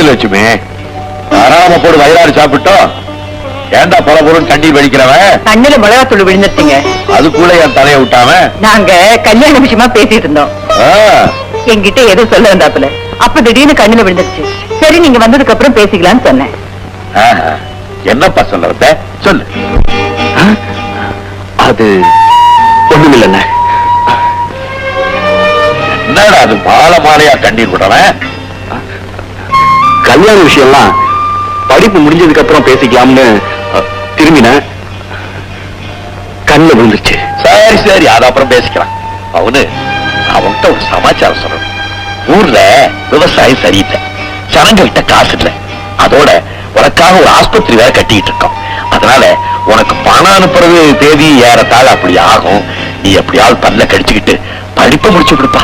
போடு லட்சுமி. தாராளமா போடு வயிறாறு சாப்பிட்டோம். ஏன்டா பல பொருள் தண்ணீர் வடிக்கிறவன்? கண்ணுல மிளகாத்தூள் விழுந்துருச்சுங்க. அதுக்குள்ள என் தலையை விட்டாம? நாங்க கல்யாண விஷயமா பேசிட்டு இருந்தோம். ஆ, என்கிட்ட ஏதோ சொல்ல வந்தாப்புல அப்ப திடீர்னு கண்ணுல விழுந்துருச்சு. சரி நீங்க வந்ததுக்கு அப்புறம் பேசிக்கலாம்னு சொன்னேன். என்னப்பா சொல்றத? சொல்லு. அது ஒண்ணுமில்லைண்ணே. என்னடா அது மாலை மாலையா கண்ணீர் விடுறவன் கல்யாண விஷயம்லாம் படிப்பு முடிஞ்சதுக்கு அப்புறம் பேசிக்கலாம்னு திரும்பினேன். கண்ணில் விழுந்துருச்சு. சரி சரி அது அப்புறம் பேசிக்கலாம். அவனு அவன்கிட்ட ஒரு சமாச்சாரம் சொல்லணும். ஊர்ல விவசாயம் சரியில்லை. ஜனங்கள்கிட்ட காசு இல்லை. அதோட உனக்காக ஒரு ஆஸ்பத்திரி வேற கட்டிட்டு இருக்கோம் அதனால உனக்கு பணம் அனுப்புறது தேதி ஏறத்தாழ அப்படி ஆகும். நீ எப்படியாவது பல்ல கடிச்சுக்கிட்டு படிப்பை முடிச்சு கொடுப்பா.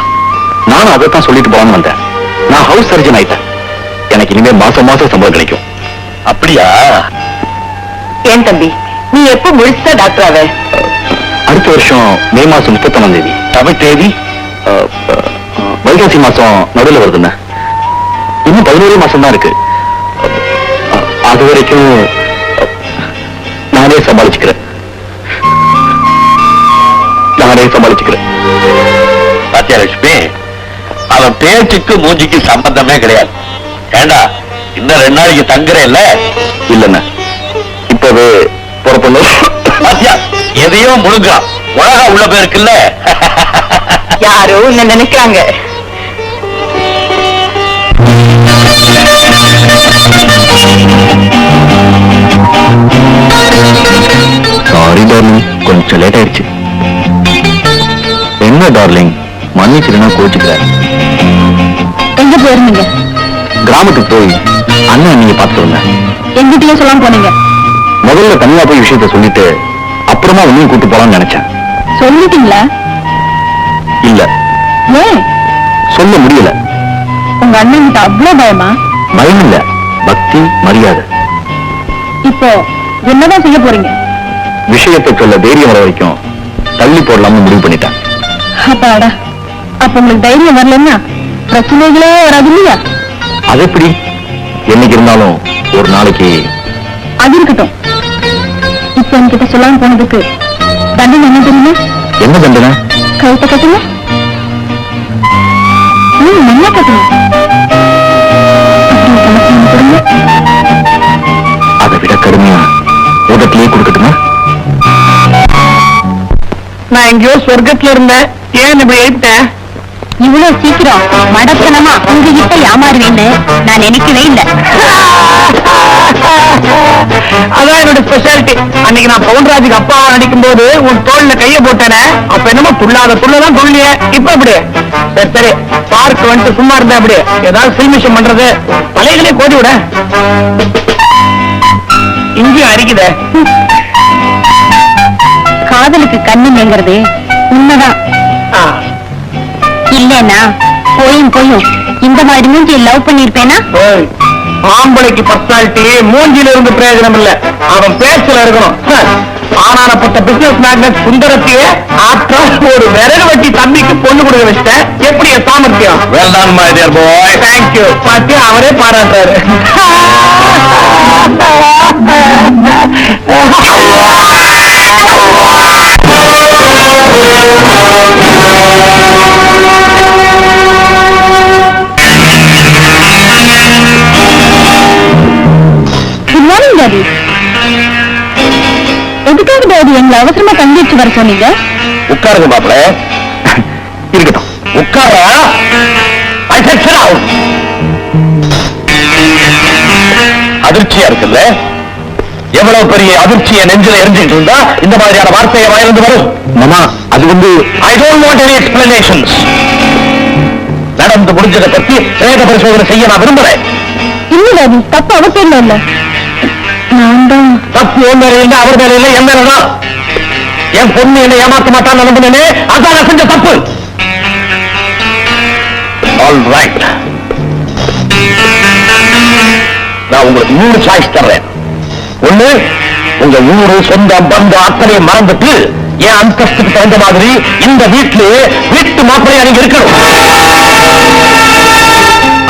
நானும் அதைத்தான் சொல்லிட்டு போகணும்னு வந்தேன். நான் ஹவுஸ் சர்ஜன் ஆயிட்டேன். எனக்கு இனிமே மாசம் மாசம் சம்பளம் கிடைக்கும். அப்படியா? ஏன் தம்பி? நீ எப்ப முழுசா டாக்டர் ஆவ? அடுத்த வருஷம் மே மாசம் முப்பத்தொன்னாம் தேதி. தமிழ் தேதி? வைகாசி மாசம் நடுவில் வருதுண்ணே. இன்னும் பதினோரு மாசம் தான் இருக்கு. அது வரைக்கும் நானே சமாளிச்சுக்கிறேன். நானே சமாளிச்சுக்கிறேன். சத்யலட்சுமி அவன் பேச்சுக்கு மூஞ்சிக்கு சம்பந்தமே கிடையாது. ஏண்டா இன்னும் ரெண்டு நாளைக்கு தங்குறேன் இல்ல இல்லைண்ணே இப்பவே புறப்படணும் பாத்தியா? எதையோ முழுங்குறான். உலக உள்ள பேருக்குல்ல யாரோ உன்னை நினைக்கிறாங்க. சாரி டார்லிங் கொஞ்சம் லேட் ஆயிடுச்சு. என்ன டார்லிங் மன்னிச்சிருந்தா கோச்சுக்கிறார். கிராமத்துக்கு போய் அண்ணன் நீங்க பார்த்து சொல்லுங்க எங்கிட்டயும் சொல்லாம போனீங்க. முதல்ல தனியா போய் விஷயத்த சொல்லிட்டு அப்புறமா உன்னையும் கூட்டு போலாம்னு நினைச்சேன். சொல்லிட்டீங்களா? இல்ல. ஏன்? சொல்ல முடியல. உங்க அண்ணன் கிட்ட அவ்வளவு பயமா? பயம் இல்ல. பக்தி மரியாதை. இப்போ என்னதான் செய்ய போறீங்க? விஷயத்தை சொல்ல தைரியம் வர வரைக்கும் தள்ளி போடலாம்னு முடிவு பண்ணிட்டேன். அப்பாடா அப்ப உங்களுக்கு தைரியம் வரலன்னா பிரச்சனைகளே வராது இல்லையா? அது எப்படி? என்னைக்கு இருந்தாலும் ஒரு நாளைக்கு. அது இருக்கட்டும். இப்ப என்கிட்ட சொல்லாம போனதுக்கு தண்டனை என்ன தெரியுமா? என்ன தண்டனை? கழுத்தை கட்டுங்க ம், நல்லா கட்டுங்க அப்படி கணக்கு ஒண்ணு கொடுங்க அதை விட கடுமையா உதட்டிலேயே கொடுக்கட்டுமா? நான் எங்கேயோ சொர்க்கத்துல இருந்தேன். ஏன் இப்படி எழுத்தேன் இவ்வளவு சீக்கிரம் மடத்தனமா உங்ககிட்ட ஏமாறுவேன்னு நான் நினைக்கவே இல்ல. அதான் என்னோட ஸ்பெஷாலிட்டி அன்னைக்கு நான் பவுன்ராஜுக்கு அப்பாவா நடிக்கும் போது உன் தோல்ல கைய போட்டேனே அப்ப என்னமோ துள்ளாத துள்ளதான் துள்ளிய. இப்ப இப்படி சரி சரி. பார்க் வந்துட்டு சும்மா இருந்தேன் அப்படி ஏதாவது சில்மிஷம் பண்றது? தலைகளே கோடி விட. இங்கேயும் அரிக்குதே. காதலுக்கு கண்ணுங்கிறது உண்மைதான். ஆ, இல்லன்னா போயும் போயும் இந்த மாதிரி மூஞ்சி லவ் பண்ணிருப்பேனா ஆம்பளைக்கு பர்சனாலிட்டி மூஞ்சில இருந்து பிரயோஜனம் இல்ல அவன் பேச்சுல இருக்கணும். ஆனானப்பட்ட பிசினஸ் மேக்னட் சுந்தரத்தையே ஆற்றா ஒரு விறகு வெட்டி தம்பிக்கு பொண்ணு கொடுக்க வச்சிட்டேன். எப்படி சாமர்த்தியம்? Well done my dear boy. Thank you பாத்தியா அவரே பாராட்டுறாரு. டாடி எதுக்காக டாடி எங்களை அவசரமா தங்கி வர சொன்னீங்க? உட்காருங்க மாப்பிள. இருக்கட்டும். உட்காரா? அதிர்ச்சியா இருக்குல்ல? எவ்வளவு பெரிய அதிர்ச்சியை நெஞ்சில எரிஞ்சுட்டு இருந்தா இந்த மாதிரியான வார்த்தையை வாயிலிருந்து வரும். மாமா அது வந்து I don't want any explanations நடந்து முடிஞ்சதை பத்தி பிரேத பரிசோதனை செய்ய நான் விரும்புறேன் இல்ல டாடி தப்பு அவ பேர்ல இல்ல. நான் தான். தப்பு உன் மேல இல்ல அவர் மேல இல்ல என் மேலதான் என் பொண்ணு என்ன ஏமாத்த மாட்டான்னு நம்பினே அதான் நான் செஞ்ச தப்பு. ஆல் ரைட் நான் உங்களுக்கு மூணு சாய்ஸ் தர்றேன். ஒண்ணு உங்க ஊரு சொந்தம் பந்தம் அத்தனை மறந்துட்டு என் அந்தஸ்துக்கு தகுந்த மாதிரி இந்த வீட்டுல வீட்டு மாப்பிள்ளையா நீங்க இருக்கணும்.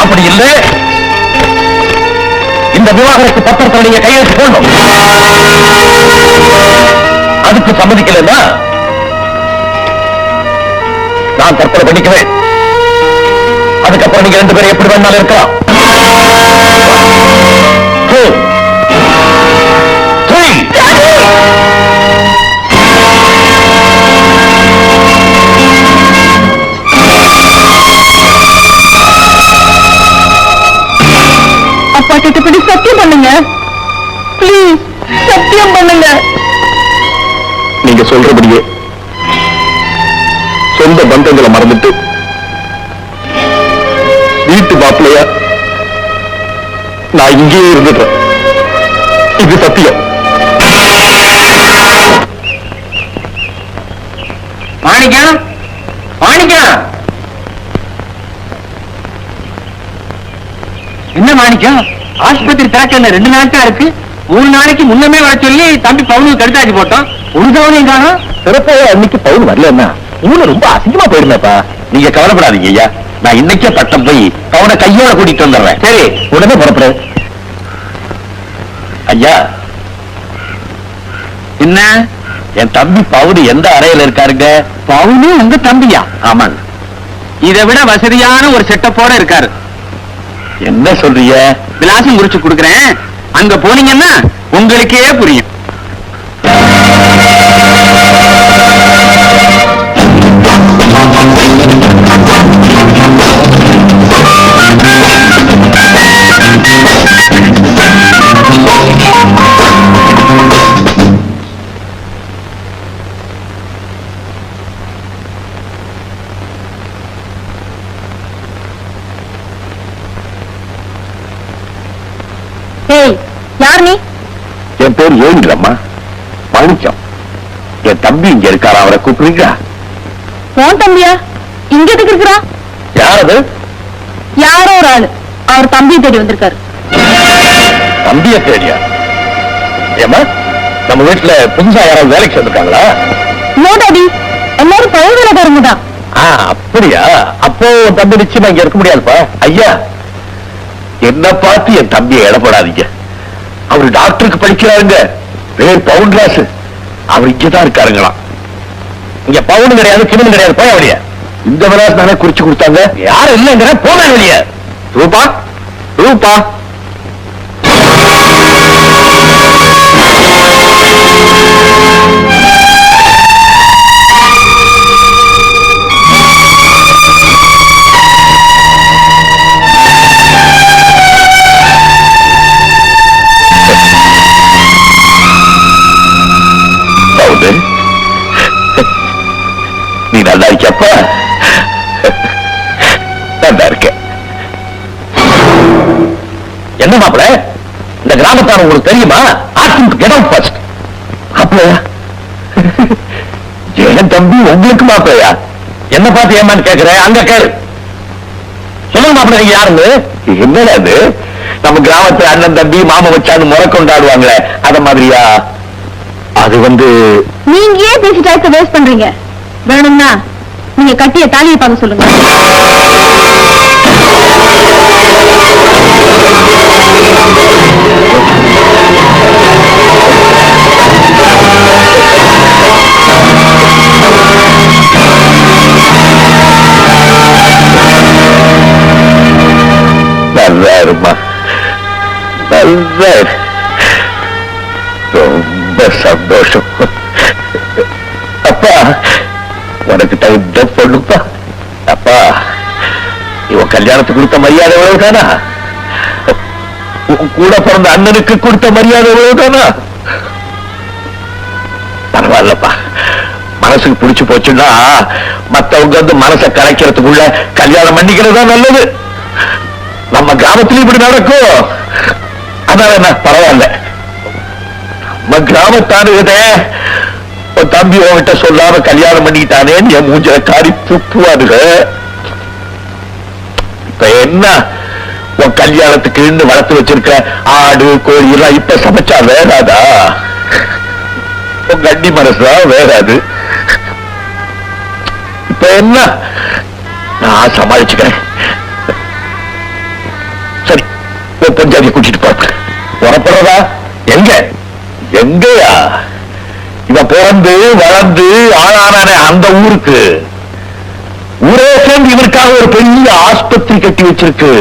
அப்படி இல்லை. இந்த விவாகரத்து பத்திரத்தில் நீங்க கையெழுத்து போடணும். அதுக்கு சம்மதிக்கலன்னா நான் தற்கொலை பண்ணிக்குவேன். அதுக்கப்புறம் நீங்க ரெண்டு பேரும் எப்படி வேணாலும் இருக்கலாம். சொந்த பந்தங்களை மறந்துட்டு வீட்டு மாப்பிள்ளையா? நான் இங்கேயே இருந்துடுறேன். இது சத்தியம். மாணிக்கம் மாணிக்கம் என்ன மாணிக்கம் ஆஸ்பத்திரி திறக்கல ரெண்டு நாட்களா இருக்கு? மூணு நாளைக்கு முன்னமே வர சொல்லி தம்பி பவுனுக்கு கடுத்தாச்சு போட்டோம் ஒரு தவணையும் காணும்? சிறப்பா அன்னைக்கு பவுன் வரலன்னா ஊர்ல ரொம்ப அசிங்கமா போயிருந்தப்பா நீங்க கவலைப்படாதீங்க ஐயா. நான் இன்னைக்கே பட்டம் போய் பவுனை கையோட கூட்டிட்டு வந்துடுறேன். சரி உடனே புறப்படு. ஐயா. என்ன? என் தம்பி பவுனு எந்த அறையில இருக்காருங்க? பவுனு உங்க தம்பியா? ஆமாங்க. இதை விட வசதியான ஒரு செட்டப்போட இருக்காரு. என்ன சொல்றீங்க? விலாசம் குறிச்சு கொடுக்குறேன். அங்க போனீங்கன்னா உங்களுக்கே புரியும். தம்பி இங்க இருக்காரா? அவரை கூப்பிடுறீங்களா? உன் தம்பியா? இங்க எதுக்கு இருக்கிறா? யார் அது யாரோ ஒரு ஆளு. அவர் தம்பியை தேடி வந்திருக்காரு. தம்பிய தேடியா? ஏமா நம்ம வீட்டுல புதுசா யாராவது வேலைக்கு சேர்ந்திருக்காங்களா? நோ டாடி எல்லாரும் பழைய வேலைக்காரங்க தான். அப்படியா? அப்போ தம்பி நிச்சயமா இங்க இருக்க முடியாதுப்பா. ஐயா என்ன பார்த்து என் தம்பியை இடப்படாதீங்க அவர் டாக்டருக்கு படிக்கிறாருங்க. பேர் பவுன் அவர் இங்கதான் இருக்காருங்களாம். இங்க பவுன் கிடையாது கிணறு கிடையாது போய் அவளைய இந்த விலாசம் தானே குறிச்சு கொடுத்தாங்க? யாரும் இல்லைங்கிற போன வெளிய. ரூபா ரூபா. மாப்பிள இந்த கிராமத்தார் உங்களுக்கு தெரியுமா? ஆஸ்க் கெட் அவுட் ஃபர்ஸ்ட் மாப்பிளையா என் தம்பி உங்களுக்கு மாப்பிளையா என்ன பார்த்து ஏமான்னு கேட்கிறேன் அங்க கேளு. சொல்லுங்க மாப்பிள்ள நீங்க யாருன்னு என்னடா அது நம்ம கிராமத்துல அண்ணன் தம்பி மாமா வச்சான்னு முறை கொண்டாடுவாங்களே அத மாதிரியா? அது வந்து நீங்க ஏன் பேசி டைத்தை வேஸ்ட் பண்றீங்க. வேணும்னா நீங்க கட்டிய தாலியை பார்க்க சொல்லுங்க. நல்லா இருமா. நல்லா ரொம்ப சந்தோஷம். அப்பா உனக்கு தகுந்த பொண்ணுப்பா. அப்பா இவன் கல்யாணத்துக்கு கொடுத்த மரியாதை எவ்வளவுதானா? கூட பிறந்த அண்ணனுக்கு கொடுத்த மரியாதை எவ்வளவுதானா? பரவாயில்லப்பா. மனசுக்கு பிடிச்சு போச்சுன்னா மத்தவங்க வந்து மனசை கலைக்கிறதுக்குள்ள கல்யாணம் பண்ணிக்கிறது தான் நல்லது. நம்ம கிராமத்திலும் இப்படி நடக்கும். அதனால என்ன? பரவாயில்ல. நம்ம கிராமத்தானுகிட்டே உன் தம்பி உன்கிட்ட சொல்லாம கல்யாணம் பண்ணிட்டானே என் மூஞ்சில காரி துப்புவானுங்க இப்ப என்ன? உன் கல்யாணத்துக்கு இருந்து வளர்த்து வச்சிருக்க ஆடு கோழி எல்லாம் இப்ப சமைச்சா வேறாதா? உன் கண்டி மனசா வேறாது. இப்ப என்ன? நான் சமாளிச்சுக்கிறேன். சரி பஞ்சாபி கூட்டிட்டு போறேன் சொல்றதா எங்க? எங்கயா? இவ பிறந்து வளர்ந்து ஆளானே அந்த ஊருக்கு. ஊரே சேர்ந்து இவருக்காக ஒரு பெரிய ஆஸ்பத்திரி கட்டி வச்சிருக்கு.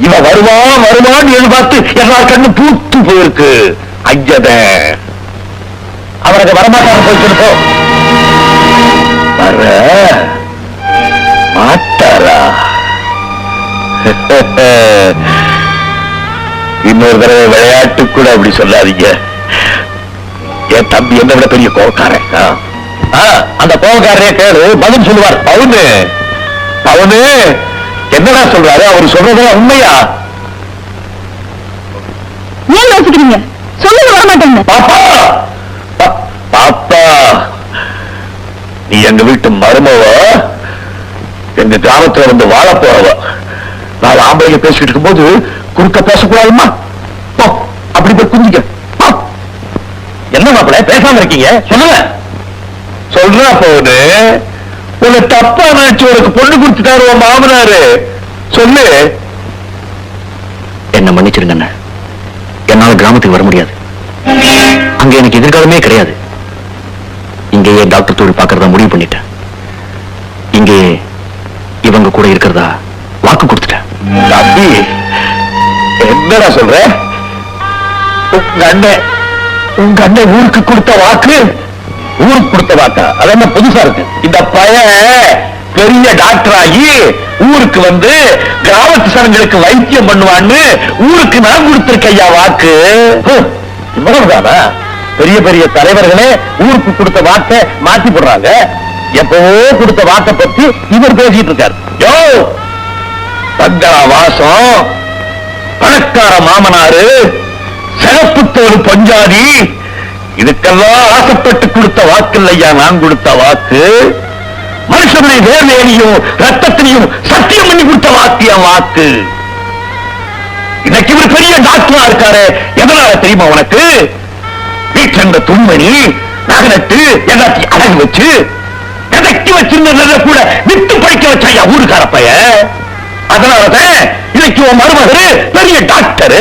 இவ வருவான் வருவான்னு எதிர்பார்த்து எல்லா கண்ணு பூத்து போயிருக்கு. ஐயத அவருக்கு வரமாட்டாங்க போய் போ. வர மாட்டாரா? இன்னொரு தடவை விளையாட்டு கூட அப்படி சொல்லாதீங்க. என் தம்பி என்ன விட பெரிய கோவக்காரன். அந்த கோவக்காரரே கேளு பதில் சொல்லுவார். பவுனு. பவுனு என்னடா சொல்றாரு? அவர் சொல்றதெல்லாம் உண்மையா? ஏன் யோசிக்கிறீங்க? சொல்லுங்க வரமாட்டேங்க பாப்பா! பா- பாப்பா! நீ எங்க வீட்டு மருமவ எங்க கிராமத்துல வந்து வாழ போறவ. நாலு ஆம்பளைங்க பேசிட்டு இருக்கும்போது குறுக்க பேசக்கூடாதுமா போ, அப்படி போய் குந்திக்க. என்ன மாப்பிள்ள பேசாம இருக்கீங்க? சொல்லுங்க. சொல்ற போது உன்னை தப்பா நினைச்சு உனக்கு பொண்ணு கொடுத்துட்டாரு உன் மாமனாரு. சொல்லு. என்ன மன்னிச்சிருங்க என்னால கிராமத்துக்கு வர முடியாது. அங்க எனக்கு எதிர்காலமே கிடையாது. இங்கேயே டாக்டர் தொழில் பாக்குறதா முடிவு பண்ணிட்டேன். இங்கேயே இவங்க கூட இருக்கிறதா என்னடா சொல்ற? உங்க அண்ணன் உங்க அண்ணன் ஊருக்கு கொடுத்த வாக்கு? ஊருக்கு கொடுத்த வாக்கா? அது என்ன புதுசா இருக்கு? இந்த பையன் பெரிய டாக்டர் ஆகி ஊருக்கு வந்து கிராமத்து சனங்களுக்கு வைத்தியம் பண்ணுவான்னு ஊருக்கு நான் கொடுத்திருக்கேன் ஐயா வாக்கு. இவ்வளவுதானா? பெரிய பெரிய தலைவர்களே ஊருக்கு கொடுத்த வாக்கை மாத்தி போடுறாங்க. எப்பவோ கொடுத்த வாக்கை பத்தி இவர் பேசிட்டு இருக்காரு. யோ! பங்களா வாசம்! பணக்கார மாமனாரு சிறப்புத்தோடு பஞ்சாதி இதுக்கெல்லாம் ஆசைப்பட்டு கொடுத்த வாக்கு இல்லையா நான் கொடுத்த வாக்கு மனுஷனுடைய வேர்வேலியும் ரத்தத்திலையும் சத்தியம் பண்ணி கொடுத்த வாக்கு என் வாக்கு. இன்னைக்கு இவர் பெரிய டாக்டரா இருக்காரு எதனால தெரியுமா உனக்கு? வீட்டில் துண்மணி நகரத்து எல்லாத்தையும் அடகு வச்சு கதக்கி வச்சிருந்த கூட விட்டு படிக்க வச்சா ஊருக்கார பையன்? அதனாலதான் இன்னைக்கு உன் மருமகரு பெரிய டாக்டர்.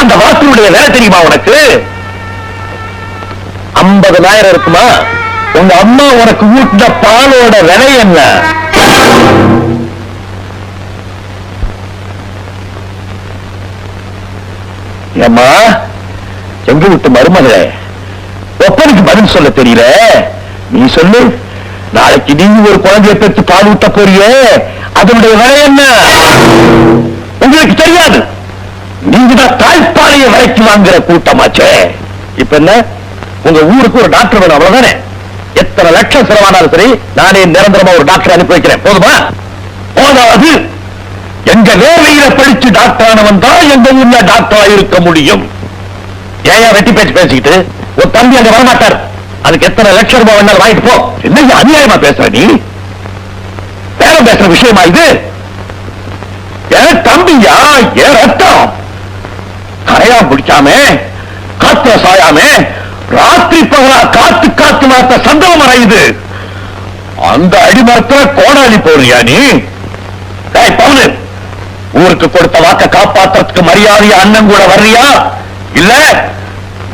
அந்த வாக்கினுடைய வேலை தெரியுமா உனக்கு? ஐம்பதனாயிரம் இருக்குமா? உங்க அம்மா உனக்கு ஊட்டின பாலோட விலை என்ன? ஏம்மா எங்க விட்டு மருமகளே ஒப்பனுக்கு பதில் சொல்ல தெரியல நீ சொல்லு நாளைக்கு நீங்க ஒரு குழந்தைய பெற்று பால் ஊட்ட போறியே. அதனுடைய விலை என்ன? உங்களுக்கு தெரியாது. நீங்க தான் தாய்ப்பாலையை விலைக்கு வாங்குற கூட்டமாச்சே. இப்ப என்ன? உங்க ஊருக்கு ஒரு டாக்டர் வேணும் அவ்வளவுதானே? எத்தனை லட்சம் செலவானாலும் சரி நானே நிரந்தரமா ஒரு டாக்டர் அனுப்பி வைக்கிறேன். போதுமா? போதாவது எங்க வேலையில படிச்சு டாக்டர் ஆனவன் தான் எங்க ஊர்ல டாக்டரா இருக்க முடியும். ஏன் வெட்டி பேச்சு பேசிக்கிட்டு? ஒரு தம்பி அங்க வரமாட்டார். அதுக்கு எத்தனை லட்சம் ரூபாய் வேணாலும் வாங்கிட்டு போ. என்ன அநியாயமா பேசுற நீ? ரத்தம் பேசுற விஷயமா இது? என தம்பியா ஏன் ரத்தம்? கரையா பிடிக்காம காத்துல சாயாம? ராத்திரி பகலா காத்து காத்து மாத்த சந்தவம் அடையுது இது. அந்த அடிமரத்துல கோடாளி போறியா நீ? பவுனு ஊருக்கு கொடுத்த வாக்க காப்பாத்துறதுக்கு மரியாதையா அண்ணன் கூட வர்றியா? இல்ல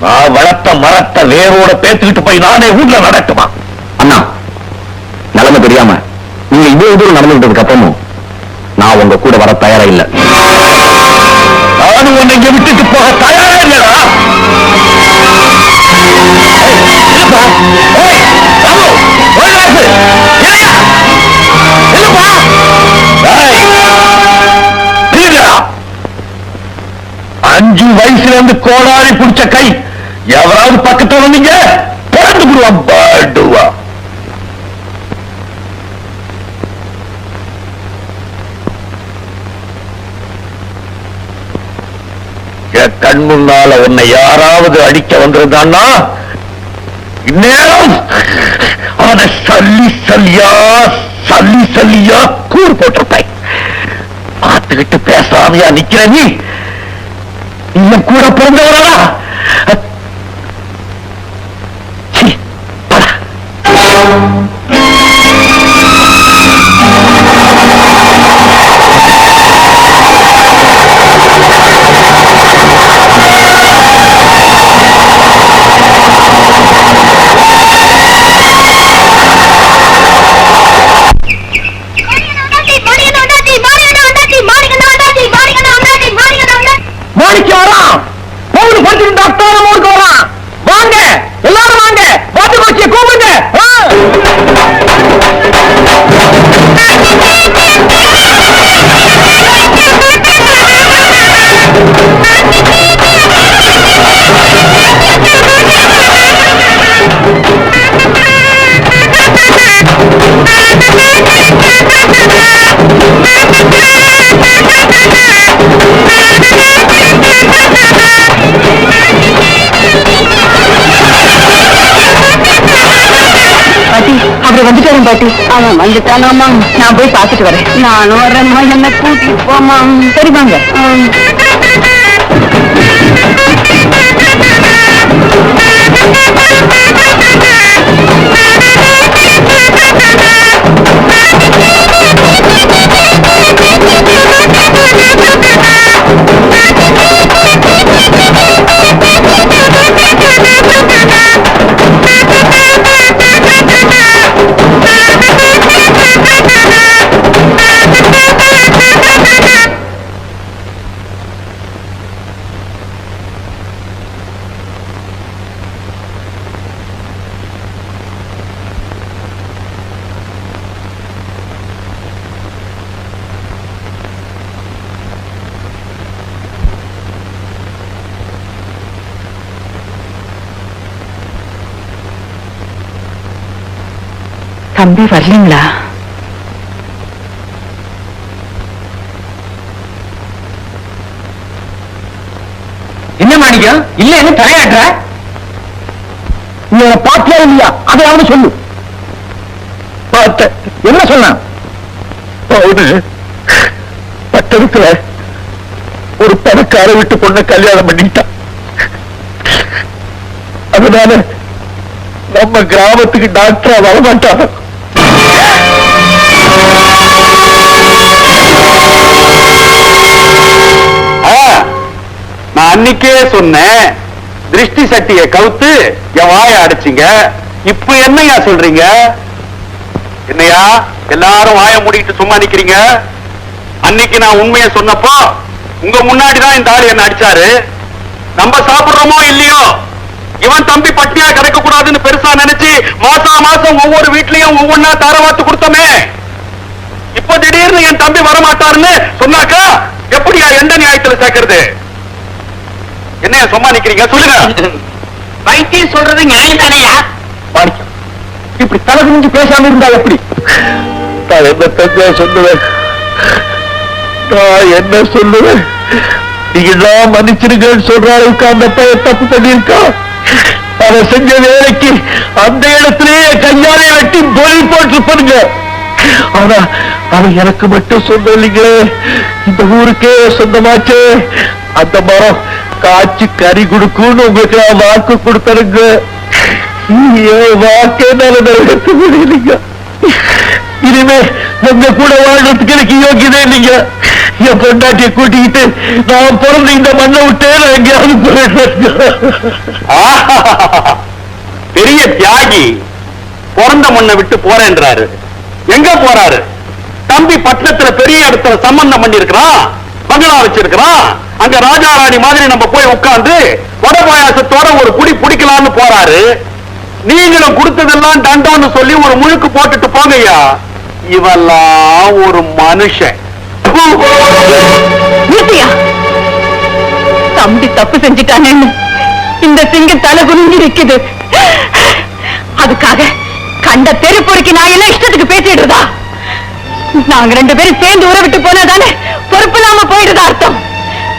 நான் வளர்த்த மரத்தை வேரோட பேத்துக்கிட்டு போய் நானே ஊர்ல நடக்குமா அண்ணா இவ்வளவு தூரம் நடந்துகிட்டதுக்கு அப்புறமும் நான் உங்க கூட வர தயாரா இல்ல. நானும் உன்னை விட்டுட்டு போக தயாரா இல்லடா. அஞ்சு வயசுல இருந்து கோடாரி பிடிச்ச கை. எவராவது பக்கத்துல வந்தீங்க பிறந்து விடுவான் பாடுவா என் கண் முன்னால உன்னை யாராவது அடிக்க வந்திருந்தான்னா இந்நேரம் அவனை சல்லி சல்லியா சல்லி சல்லியா கூறு போட்டிருப்பாய். பார்த்துக்கிட்டு பேசாமையா நிக்கிற நீ இன்னும் கூட பிறந்தவரா? அவர் பாட்டி. அவன் வந்துட்டானாமா? நான் போய் பார்த்துட்டு வரேன். நானும் வரேன்மா என்ன கூட்டிட்டு போமா சரி வாங்க. தம்பி வரலீங்களா? என்ன மாணிக்கம் இல்ல என்ன தலையாட்டுற? நீ பாத்தியா இல்லையா? அதையாவது சொல்லு. பார்த்தேன் என்ன சொன்னான் அவனு பட்டணத்துல ஒரு பணக்கார விட்டு பொண்ண கல்யாணம் பண்ணிட்டான் அதனால நம்ம கிராமத்துக்கு டாக்டரா வரமாட்டான் அன்னைக்கே சொன்னேன். திருஷ்டி சட்டியை கவுத்து என் வாயை அடைச்சிங்க. இப்ப என்னையா சொல்றீங்க? என்னையா? எல்லாரும் வாயை மூடிக்கிட்டு சும்மா நிக்கிறீங்க? அன்னைக்கு நான் உண்மையை சொன்னப்போ உங்க முன்னாடி தான் இந்த ஆள் என்ன அடிச்சாரு. நம்ம சாப்பிடுறோமோ இல்லையோ? இவன் தம்பி பட்டியா கிடைக்க கூடாதுன்னு பெருசா நினைச்சு மாசா மாசம் ஒவ்வொரு வீட்லயும் ஒவ்வொன்னா தாரவாத்து கொடுத்தோமே. இப்ப திடீர்னு என் தம்பி வரமாட்டாருன்னு சொன்னாக்கா எப்படியா எந்த நியாயத்துல சேர்க்கறது? என்னையா சும்மா நிக்கிறீங்க? சொல்லுங்க. வைத்தியம் சொல்றது நியாயம் தானையா? மாணிக்கம் இப்படி தலை குனிஞ்சு பேசாம இருந்தா எப்படி? நான் என்ன தஞ்சா சொல்லுவேன். நான் என்ன சொல்லுவேன்? நீங்க தான் மன்னிச்சிருங்கன்னு சொல்ற அளவுக்கு அந்த பையன் தப்பு பண்ணியிருக்கான் அவன் செஞ்ச வேலைக்கு அந்த இடத்திலேயே கையாலே வெட்டி பொலி போட்டிருப்பானுங்க. ஆனா அவன் எனக்கு மட்டும் இல்லைங்களே. இந்த ஊருக்கே சொந்தமாச்சே. அந்த மரம் காய்ச்சி கறி கொடுக்கும்னு உங்களுக்கு நான் வாக்கு கொடுத்தனுங்க வாக்கே என்னால நிறைவேற்ற முடியலைங்க. இனிமே உங்க கூட வாழ்றதுக்கு எனக்கு யோகியதே இல்லைங்க. என் பொண்டாட்டியை கூட்டிக்கிட்டு நான் பிறந்த இந்த மண்ணை விட்டே நான் எங்கேயாவது போயிடுறேன் பெரிய தியாகி பிறந்த மண்ணை விட்டு போறேன்றாரு எங்க போறாரு? தம்பி பட்டணத்துல பெரிய இடத்துல சம்பந்தம் பண்ணி இருக்கிறான் பங்களா வச்சிருக்கிறான். அங்க ராஜா ராணி மாதிரி நம்ம போய் உட்கார்ந்து வடபாயாசத்தோட ஒரு குடி பிடிக்கலாம்னு போறாரு. நீங்களும் கொடுத்ததெல்லாம் தண்டம்னு சொல்லி ஒரு முழுக்கு போட்டுட்டு போங்கய்யா. இவெல்லாம் ஒரு மனுஷன். தம்பி தப்பு செஞ்சுட்டானேன்னு இந்த சிங்க தலை குனிஞ்சு நிக்குது. அதுக்காக கண்ட தெரு பொறுக்கி நான் எல்லாம் இஷ்டத்துக்கு பேசிடுறதா நாங்க ரெண்டு பேரும் சேர்ந்து உறவிட்டு விட்டு போனா தானே பொறுப்பு இல்லாம போயிடுதா அர்த்தம்?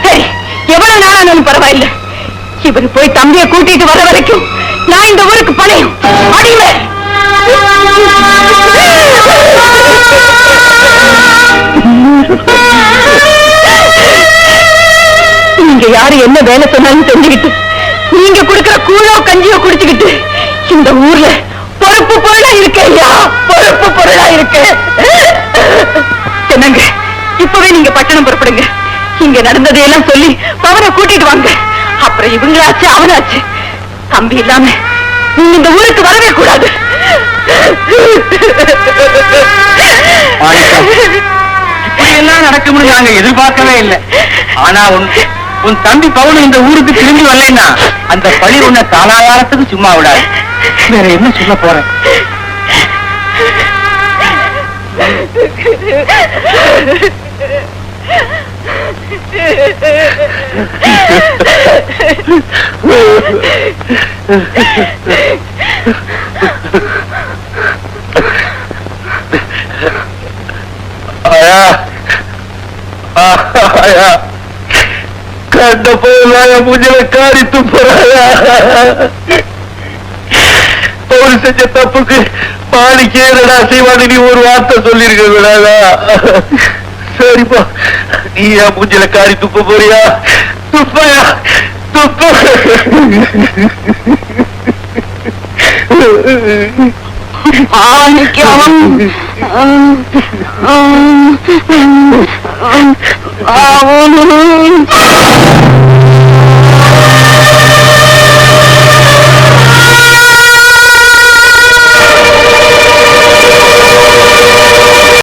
சரி எவ்வளவு நாளானாலும் பரவாயில்ல. இவர் போய் தம்பியை கூட்டிட்டு வர வரைக்கும் நான் இந்த ஊருக்கு பணையும் அடிமை நீங்க யாரு என்ன வேலை சொன்னாலும் செஞ்சுக்கிட்டு நீங்க கொடுக்கிற கூழோ கஞ்சியோ குடிச்சுக்கிட்டு இந்த ஊர்ல பொறுப்பு பொருளா இருக்க ஐயா பொறுப்பு பொருளா இருக்க. என்னங்க இப்பவே நீங்க பட்டணம் புறப்படுங்க. இங்க நடந்ததையெல்லாம் சொல்லி பவனை கூட்டிட்டு வாங்க. அப்புறம் இவங்களாச்சு அவனாச்சு. தம்பி இல்லாம நீங்க இந்த ஊருக்கு வரவே கூடாது. எல்லாம் நடக்கும்னு நாங்க எதிர்பார்க்கவே இல்லை. ஆனா ஒண்ணு உன் தம்பி பவுன் இந்த ஊருக்கு திரும்பி வரலைன்னா அந்த பழி உன்னை காலாகாலத்துக்கு சும்மா விடாது. வேற என்ன சொல்ல போறேன் ஆயா ஆயா கண்ட போதாய மூஞ்சில காரி துப்புறாயா ஒரு செஞ்ச தப்புக்கு பாலிக்கு ஏறடா செய்வான்னு நீ ஒரு வார்த்தை சொல்லியிருக்க கூடாதா சரிப்பா நீ என் மூஞ்சில காரி துப்ப போறியா துப்பையா துப்ப மாணிக்கம் அவனு